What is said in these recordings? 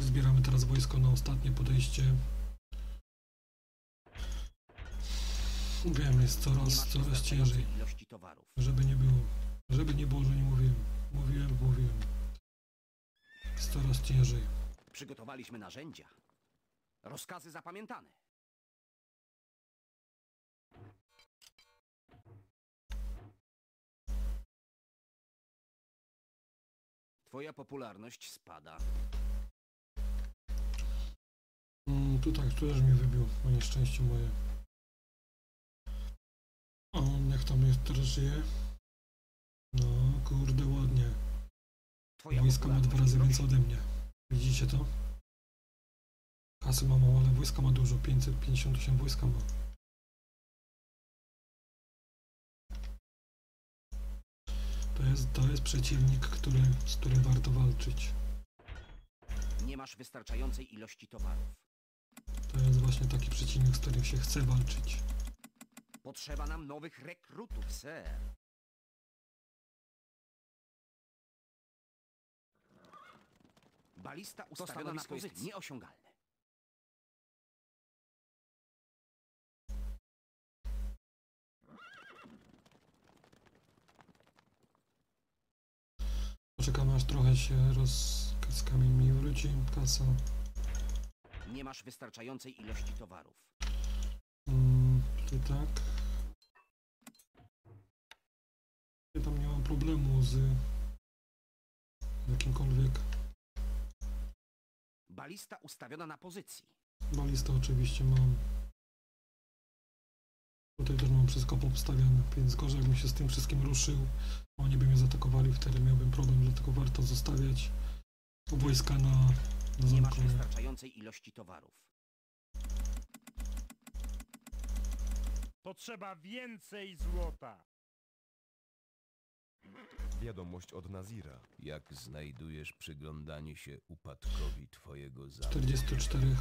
Zbieramy teraz wojsko na ostatnie podejście. Wiem, jest coraz, coraz ciężej. Żeby nie było. Żeby nie było, że nie mówiłem. Mówiłem, mówiłem. Jest coraz ciężej. Przygotowaliśmy narzędzia. Rozkazy zapamiętane. Twoja popularność spada. Tu tak, tu też mi wybił, na nieszczęście moje. A on jak tam jest, teraz żyje? No, kurde, ładnie. Wojska ma dwa razy więcej ode mnie. Widzicie to? Kasy ma mało, ale wojska ma dużo. 558 wojska ma. To jest, to jest przeciwnik, który, z którym warto walczyć. Nie masz wystarczającej ilości towarów. To jest właśnie taki przeciwnik, z którym się chce walczyć. Potrzeba nam nowych rekrutów, ser. Balista ustawiona na pozycji. Nieosiągalne. Poczekamy aż trochę się roz... z kamień mi wróci. Kasa. Nie masz wystarczającej ilości towarów. Mm, tutaj tak. Ja tam nie mam problemu z jakimkolwiek. Balista ustawiona na pozycji. Balista oczywiście mam. Tutaj też mam wszystko popstawiane, więc gorzej jakbym się z tym wszystkim ruszył. Oni by mnie zaatakowali, wtedy miałbym problem, dlatego warto zostawiać wojska na Nie masz wystarczającej ilości towarów. Potrzeba więcej złota. Wiadomość od Nazira. Jak znajdujesz przyglądanie się upadkowi twojego zamku? 44.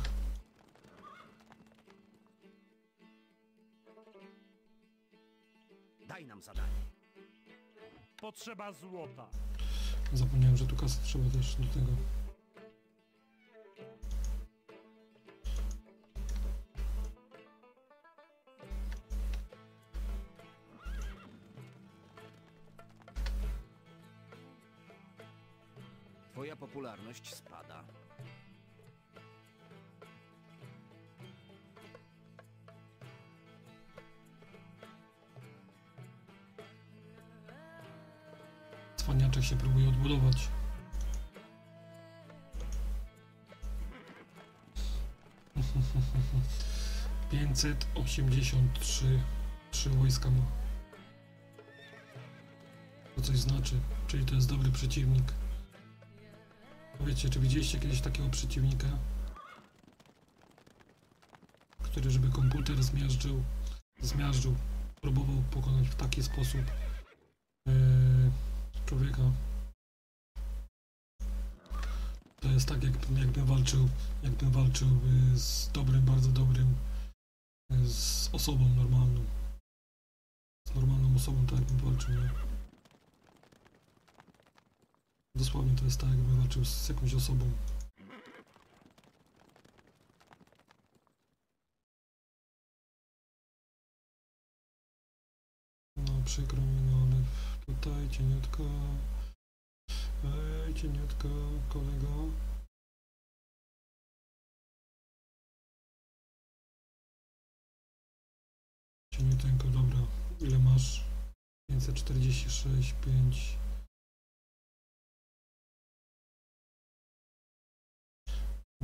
Daj nam zadanie. Potrzeba złota. Zapomniałem, że tu kasy trzeba też do tego. Popularność spada. Cwaniaczek się próbuje odbudować. Pięćset osiemdziesiąt trzy wojska ma. To coś znaczy, czyli to jest dobry przeciwnik. Wiecie, czy widzieliście kiedyś takiego przeciwnika? Który żeby komputer zmiażdżył, zmiażdżył, próbował pokonać w taki sposób yy, człowieka. To jest tak, jakbym, jakbym walczył, jakbym walczył y, z dobrym, bardzo dobrym, y, z osobą normalną. Z normalną osobą, tak jakbym walczył? Dosłownie to jest tak, jakbym walczył z jakąś osobą. No przykro mi, no ale tutaj cieniutko. Ej, cieniutko, kolego. Cieniuteńko, dobra. Ile masz? 546, 5.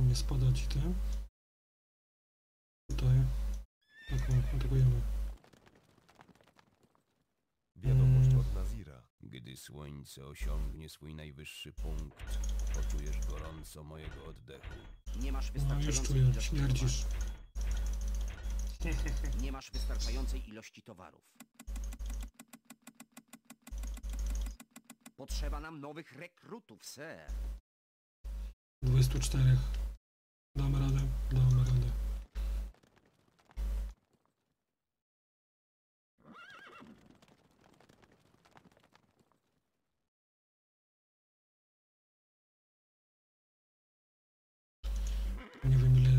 Nie spada ci te. Tutaj. Tak, o, atakujemy. Wiadomość Mm. od Nazira. Gdy słońce osiągnie swój najwyższy punkt, poczujesz gorąco mojego oddechu. Nie masz No już wystarczającej czuję, ilości śmierdzisz. towarów. Nie masz wystarczającej ilości towarów. Potrzeba nam nowych rekrutów, ser. 24.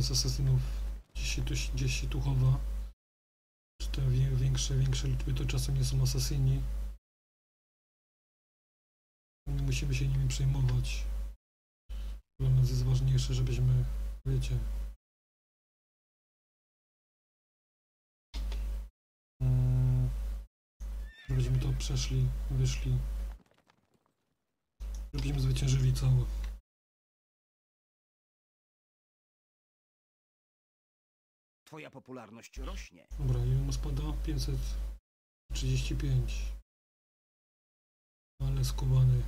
z asasynów gdzieś się tu, gdzieś się tu chowa. Czy te większe, większe liczby to czasem nie są asasyni. Nie musimy się nimi przejmować. Dla nas jest ważniejsze, żebyśmy, wiecie... Mm, Żebyśmy to przeszli, wyszli. Żebyśmy zwyciężyli całe. Twoja popularność rośnie. Dobra, ile mu spada? 535. Ale skubany.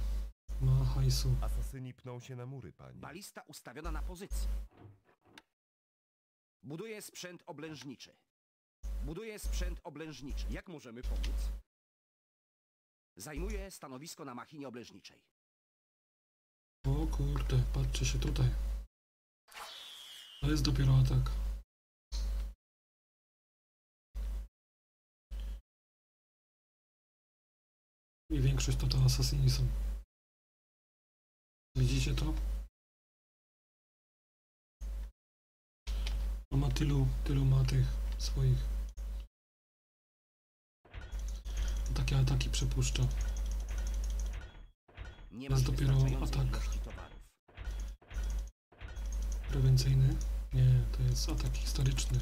Ma hajsu. Asasyni pną się na mury, panie. Balista ustawiona na pozycji. Buduje sprzęt oblężniczy. Buduje sprzęt oblężniczy. Jak możemy pomóc? Zajmuje stanowisko na machinie oblężniczej. O kurde, patrzcie się tutaj. To jest dopiero atak. I większość to to asasyni są. Widzicie to? On ma tylu, tylu ma tych swoich. Takie ataki przepuszcza. Nie jest dopiero atak. Prewencyjny? Nie, to jest atak historyczny.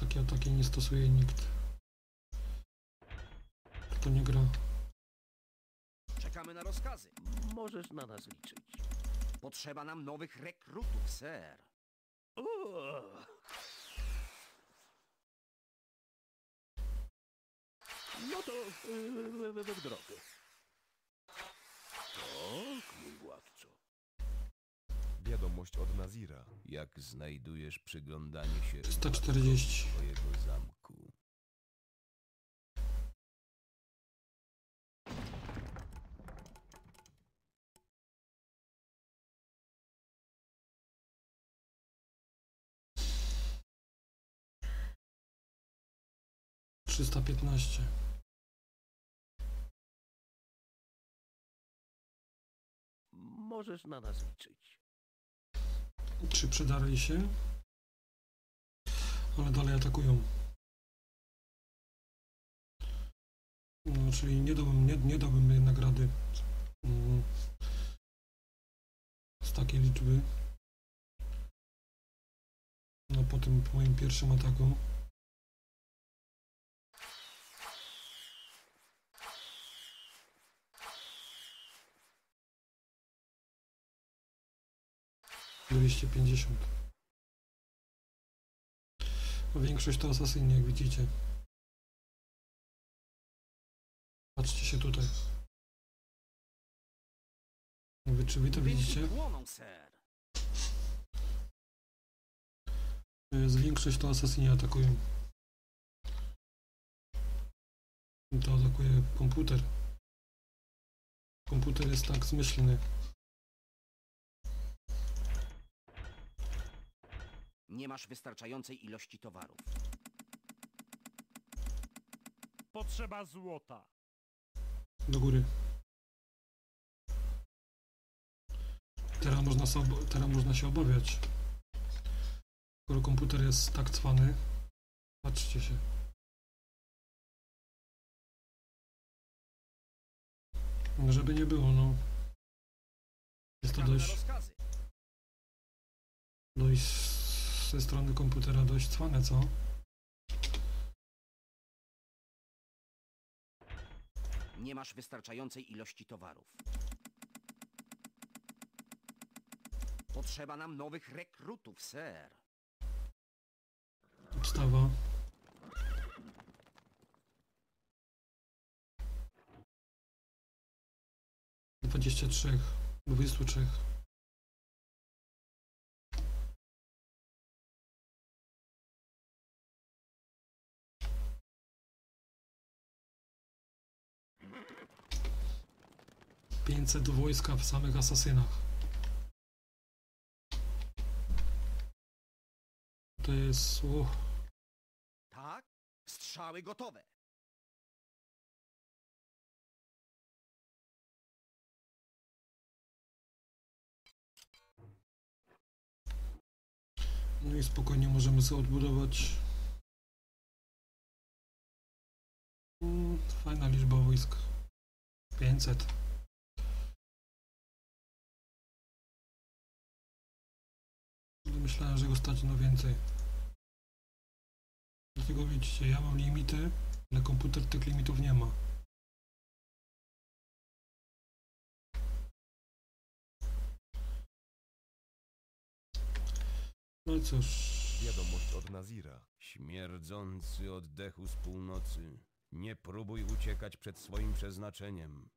Takie ataki nie stosuje nikt. Kto nie gra. Czekamy na rozkazy. Możesz na nas liczyć. Potrzeba nam nowych rekrutów, ser. No to yy, w, w drogę. Tak, mój władco. Wiadomość od Nazira. Jak znajdujesz przyglądanie się 340. twojego zamku? Trzysta piętnaście. Możesz na nas liczyć. Trzy przedarli się. Ale dalej atakują. No, czyli nie dałbym, nie, nie dałbym nagrady. mm, Z takiej liczby. No po tym moim pierwszym ataku. Dwieście pięćdziesiąt. No, Większość to asasyni, jak widzicie. Patrzcie się tutaj. Wy, czy wy to widzicie? Z większość to asasyni atakują. To atakuje komputer. Komputer jest tak zmyślny. Nie masz wystarczającej ilości towarów. Potrzeba złota. Do góry. Teraz można, teraz można się obawiać. Skoro komputer jest tak cwany. Patrzcie się. Żeby nie było, no. Jest to dość, dość ze strony komputera dość cwane, co? Nie masz wystarczającej ilości towarów. Potrzeba nam nowych rekrutów, ser. Obstawa. Dwadzieścia trzech, dwudziestu trzech. Pięćset wojska w samych asasynach. To jest... uch. Tak? Strzały gotowe. No i spokojnie możemy sobie odbudować. Fajna liczba wojsk. 500. Myślałem, że go stać na więcej. Dlatego widzicie, ja mam limity, ale komputer tych limitów nie ma. No i cóż. Wiadomość od Nazira. Śmierdzący oddechu z północy. Nie próbuj uciekać przed swoim przeznaczeniem.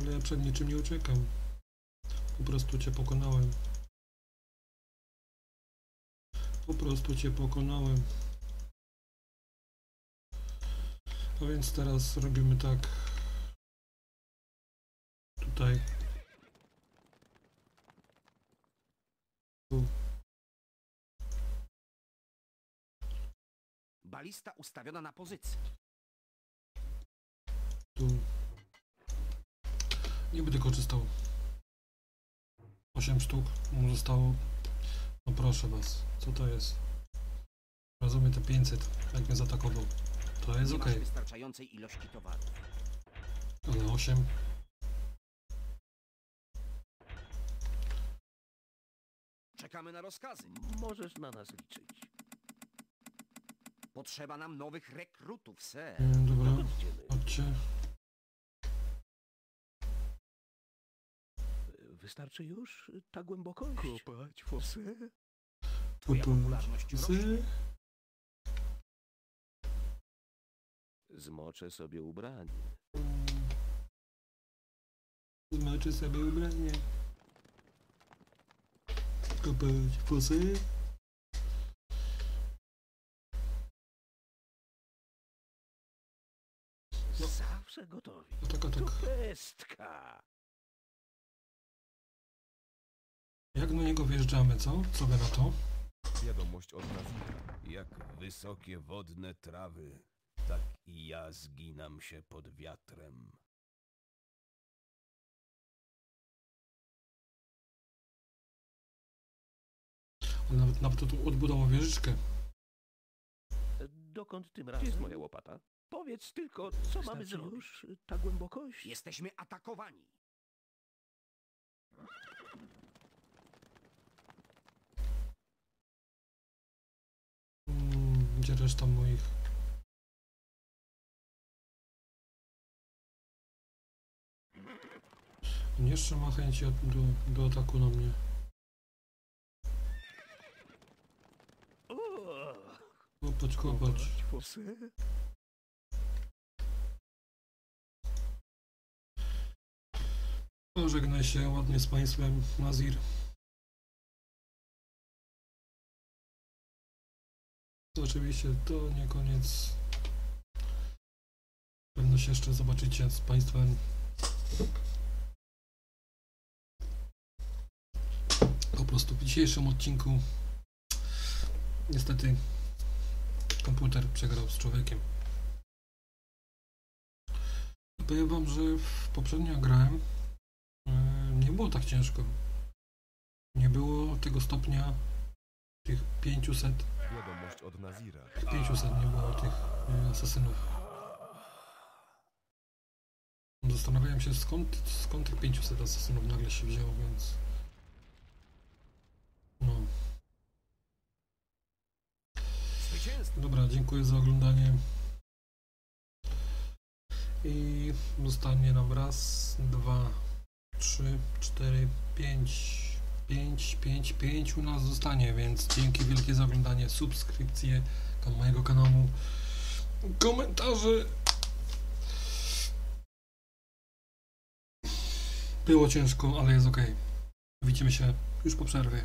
Ale ja przed niczym nie uciekam. Po prostu cię pokonałem. Po prostu cię pokonałem. A więc teraz robimy tak. Tutaj. Tu. Balista ustawiona na pozycji. Tu. Nie będę korzystał. 8 sztuk mu zostało. No proszę was, co to jest? Rozumiem te 500, jak mnie zaatakował. To jest ok, wystarczającej ilości towaru. ale 8. Czekamy na rozkazy. Możesz na nas liczyć. Potrzeba nam nowych rekrutów, ser. Mm, Dobra, Idziemy. chodźcie. Wystarczy już ta głębokość? Kopać fosę? Twoja popularność rośnie. Zmoczę sobie ubranie. Zmaczy sobie ubranie. Kopać fosy. No. Zawsze gotowi. A tak, a To tak. pestka. Jak do niego wjeżdżamy, co? Co wy na to? Wiadomość od Nazira. Jak wysokie wodne trawy, tak i ja zginam się pod wiatrem. On nawet, nawet tu odbudował wieżyczkę. Dokąd tym razem? Gdzie jest moja łopata? Powiedz tylko, co mamy zrobić? już ta głębokość? Jesteśmy atakowani. Gdzie reszta moich? On jeszcze ma od- do, do ataku na mnie. Kopać, kopać. Pożegnaj się ładnie z państwem, Nazir. Oczywiście to nie koniec. Pewno się jeszcze zobaczycie z państwem. Po prostu w dzisiejszym odcinku niestety komputer przegrał z człowiekiem. Powiem wam, że poprzednio grałem e, nie było tak ciężko. Nie było tego stopnia tych 500 Wiadomość od Nazira. 500 nie było tych e, asesynów. Zastanawiałem się skąd, skąd tych 500 asesynów nagle się wzięło, więc... No. Dobra, dziękuję za oglądanie. I zostanie nam raz, dwa, trzy, cztery, pięć. Pięć, pięć, pięć u nas zostanie, więc dzięki wielkie za oglądanie, subskrypcje tam mojego kanału, komentarze. Było ciężko, ale jest ok. Widzimy się już po przerwie.